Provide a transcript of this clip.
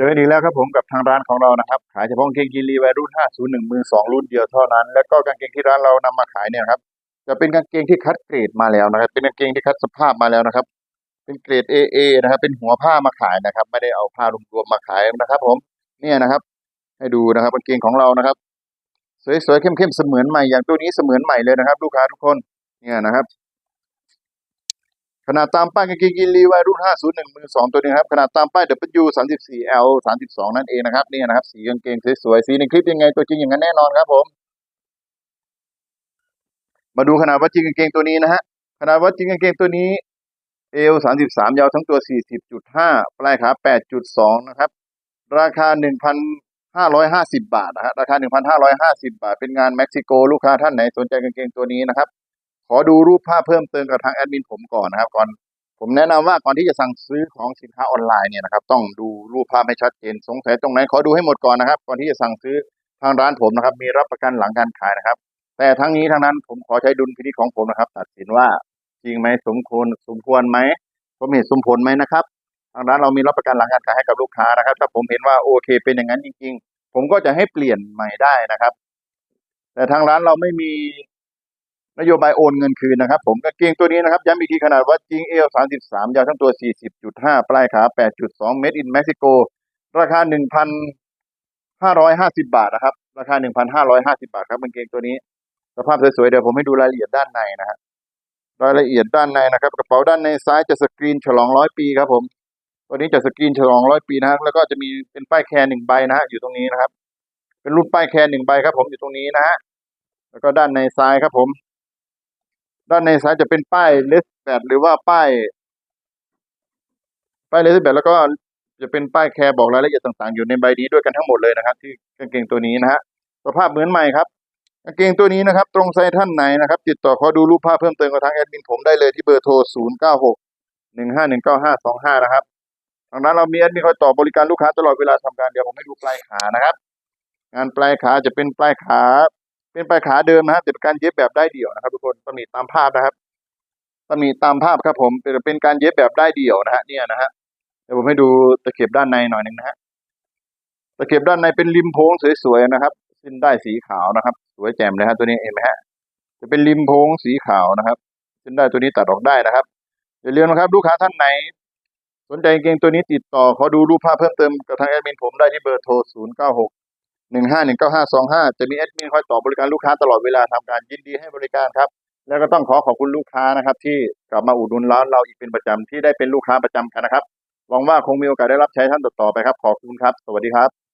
เจอกันอีกแล้วครับผมกับทางร้านของเรานะครับ ขายเฉพาะกางเกงยีนรีวัยรุ่น 501 มือ 2 รุ่นเดียวเท่านั้น แล้วก็กางเกงที่ร้านเรานำมาขายเนี่ยครับจะเป็นกางเกงที่คัดเกรดมาแล้วนะครับ เป็นกางเกงที่คัดสภาพมาแล้วนะครับ เป็นเกรด AA นะครับ เป็นหัวผ้ามาขายนะครับ ไม่ได้เอาผ้ารวมๆมาขายนะครับ ผมเนี่ยนะครับ ให้ดูนะครับกางเกงของเรานะครับ สวยๆเข้มๆเสมือนใหม่อย่างตัวนี้เสมือนใหม่เลยนะครับ ลูกค้าทุกคนเนี่ยนะครับ ขนาดตามป้ายกางเกงยีนรีวัยรุ่น 501 มือ 2 ตัวนี้ครับ ขนาดตามป้าย W 34 L 32 นั่นเองนะครับ นี่นะครับ สีกางเกงสวยๆ สีในคลิปยังไง ตัวจริงอย่างนั้นแน่นอนครับผม มาดูขนาดวัดจริงกางเกงตัวนี้นะฮะ ขนาดวัดจริงกางเกงตัวนี้เอว33 ยาวทั้งตัว 40.5 ปลายขา 8.2 นะครับ ราคา 1,550 บาทนะฮะ ราคา 1,550 บาท เป็นงานเม็กซิโก ลูกค้าท่านไหนสนใจกางเกงตัวนี้นะครับ ขอดูรูปภาพเพิ่มเติมกับทางแอดมินผมก่อนนะครับ ก่อนผมแนะนำว่าก่อนที่จะสั่งซื้อของสินค้าออนไลน์เนี่ยนะครับ ต้องดูรูปภาพให้ชัดเจนสงสัยตรงไหนขอดูให้หมดก่อนนะครับ ก่อนที่จะสั่งซื้อทางร้านผมนะครับ มีรับประกันหลังการขายนะครับ แต่ทั้งนี้ทั้งนั้นผมขอใช้ดุลพินิจของผมนะครับ ตัดสินว่าจริงไหมสมควรสมควรไหมสมเหตุสมผลไหมนะครับ ทางร้านเรามีรับประกันหลังการขายให้กับลูกค้านะครับ ถ้าผมเห็นว่าโอเค เป็นอย่างนั้นจริง ๆ ผมก็จะให้เปลี่ยนใหม่ได้นะครับ แต่ทางร้านเราไม่มี นโยบายโอนเงินคืนนะครับ ผมกางเกงตัวนี้นะครับย้ำอีกทีขนาดวัดจริงเอล33ยาวทั้งตัว 40.5 ปลายขา 8.2 เมตรอินเม็กซิโก ราคา 1,550 บาทนะครับ ราคา 1,550 บาทครับกางเกงตัวนี้ สภาพสวยๆ เดี๋ยวผมให้ดูรายละเอียดด้านในนะฮะรายละเอียดด้านในนะครับ กระเป๋าด้านในซ้ายจะสกรีนฉลองร้อยปีครับผมตัวนี้จะสกรีนฉลองร้อยปีนะครับแล้วก็จะมีเป็นป้ายแคร์หนึ่งใบนะฮะอยู่ตรงนี้นะครับ เป็นรุ่นป้ายแคร์หนึ่งใบครับ ผมอยู่ตรงนี้นะฮะแล้วก็ด้านในซ้ายครับผม ด้านในซ้ายจะเป็นป้ายเลสแบดหรือว่าป้าย ป้ายเลสแบดแล้วก็จะเป็นป้ายแคร์บอกรายละเอียดต่างๆ อยู่ในใบนี้ด้วยกันทั้งหมดเลยนะครับ ที่กางเกงตัวนี้นะฮะสภาพเหมือนใหม่ครับกางเกงตัวนี้นะครับ ตรงไซส์ท่านไหนนะครับ ติดต่อขอดูรูปภาพเพิ่มเติมกับทางแอดมินผมได้เลยที่เบอร์โทร 0 9 6 1 5 1 9 5 2 5 นะครับทางนั้นเรามีแอดมินคอยตอบบริการลูกค้าตลอดเวลาทำการเดี๋ยวผมให้ดูปลายขานะครับ งานปลายขาจะเป็นปลายขา เป็นปลายขาเดิมนะครับแต่เป็นการเย็บแบบได้เดี่ยวนะครับทุกคนตำหนิตามภาพนะครับตำหนิตามภาพครับผมเป็นการเย็บแบบได้เดี่ยวนะฮะเนี่ยนะฮะเดี๋ยวผมให้ดูตะเข็บด้านในหน่อยหนึ่งนะฮะตะเข็บด้านในเป็นริมโพงสวยๆนะครับเส้นได้สีขาวนะครับ สวยแจ่มเลยฮะตัวนี้เห็นไหมฮะจะเป็นริมโพงสีขาวนะครับเส้นได้ตัวนี้ตัดออกได้นะครับอย่าลืมนะครับลูกค้าท่านไหน สนใจเกงตัวนี้ติดต่อขอดูรูปภาพเพิ่มเติมกับทางแอดมินผมได้ที่เบอร์โทร 0 9 6 หนึ่งห้าหนึ่งเก้าห้าสองห้าจะมีแอดมินคอยตอบบริการลูกค้าตลอดเวลาทำการยินดีให้บริการครับ แล้วก็ต้องขอขอบคุณลูกค้านะครับ ที่กลับมาอุดหนุนร้านเราอีกเป็นประจำที่ได้เป็นลูกค้าประจำกันนะครับหวังว่าคงมีโอกาสได้รับใช้ท่านต่อๆไปครับ ขอบคุณครับ สวัสดีครับ